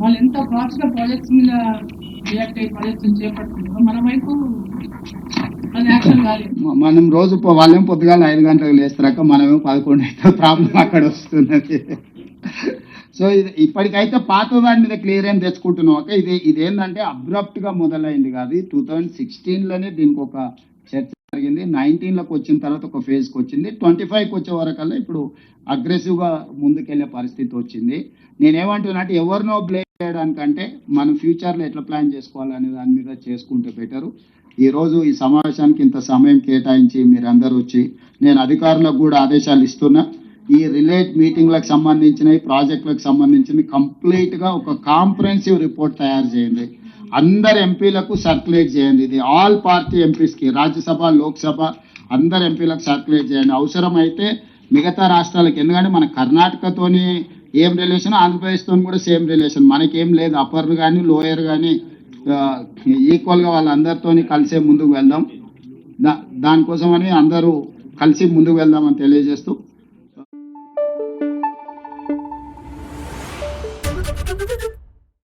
వాళ్ళు ఎంత ఫాస్ట్గా ప్రాజెక్ట్స్ మీద రియాక్ట్ అయ్యి ప్రాజెక్ట్స్ చేపడుతున్నారు మన వైపు మనం రోజు వాళ్ళేం పొద్దుగాల ఐదు గంటలకు లేస్తారాక మనమేం పదకొండు అయితే ప్రాబ్లం అక్కడ వస్తున్నది. సో ఇది ఇప్పటికైతే పాత దాని మీద క్లియర్ ఏం తెచ్చుకుంటున్నాం ఓకే ఇది ఇదేంటంటే అబ్రప్ట్గా మొదలైంది కాదు. టూ థౌజండ్ సిక్స్టీన్లోనే దీనికి ఒక చర్చ జరిగింది. నైన్టీన్లకు వచ్చిన తర్వాత ఒక ఫేజ్కి వచ్చింది. ట్వంటీ ఫైవ్కి వచ్చే వరకల్లా ఇప్పుడు అగ్రెసివ్గా ముందుకెళ్ళే పరిస్థితి వచ్చింది. నేనేమంటున్నా ఎవరినో బ్లేమ్ చేయడానికంటే మనం ఫ్యూచర్లో ఎట్లా ప్లాన్ చేసుకోవాలనే దాని మీద చేసుకుంటే బెటరు ఈరోజు ఈ సమావేశానికి ఇంత సమయం కేటాయించి మీరందరూ వచ్చి నేను అధికారులకు కూడా ఆదేశాలు ఇస్తున్నా. ఈ రిలేట్ మీటింగ్లకు సంబంధించిన ఈ ప్రాజెక్టులకు సంబంధించినవి కంప్లీట్గా ఒక కాంప్రహెన్సివ్ రిపోర్ట్ తయారు చేయండి. అందరు ఎంపీలకు సర్క్యులేట్ చేయండి. ఇది ఆల్ పార్టీ ఎంపీస్కి రాజ్యసభ లోక్సభ అందరు ఎంపీలకు సర్క్యులేట్ చేయండి. అవసరమైతే మిగతా రాష్ట్రాలకు ఎందుకంటే మన కర్ణాటకతోని ఏం రిలేషన్ ఆంధ్రప్రదేశ్తో కూడా సేమ్ రిలేషన్ మనకేం లేదు. అప్పర్ కానీ లోయర్ కానీ ఈక్వల్గా వాళ్ళందరితో కలిసే ముందుకు వెళ్దాం. దా దానికోసమని అందరూ కలిసి ముందుకు వెళ్దామని తెలియజేస్తూ.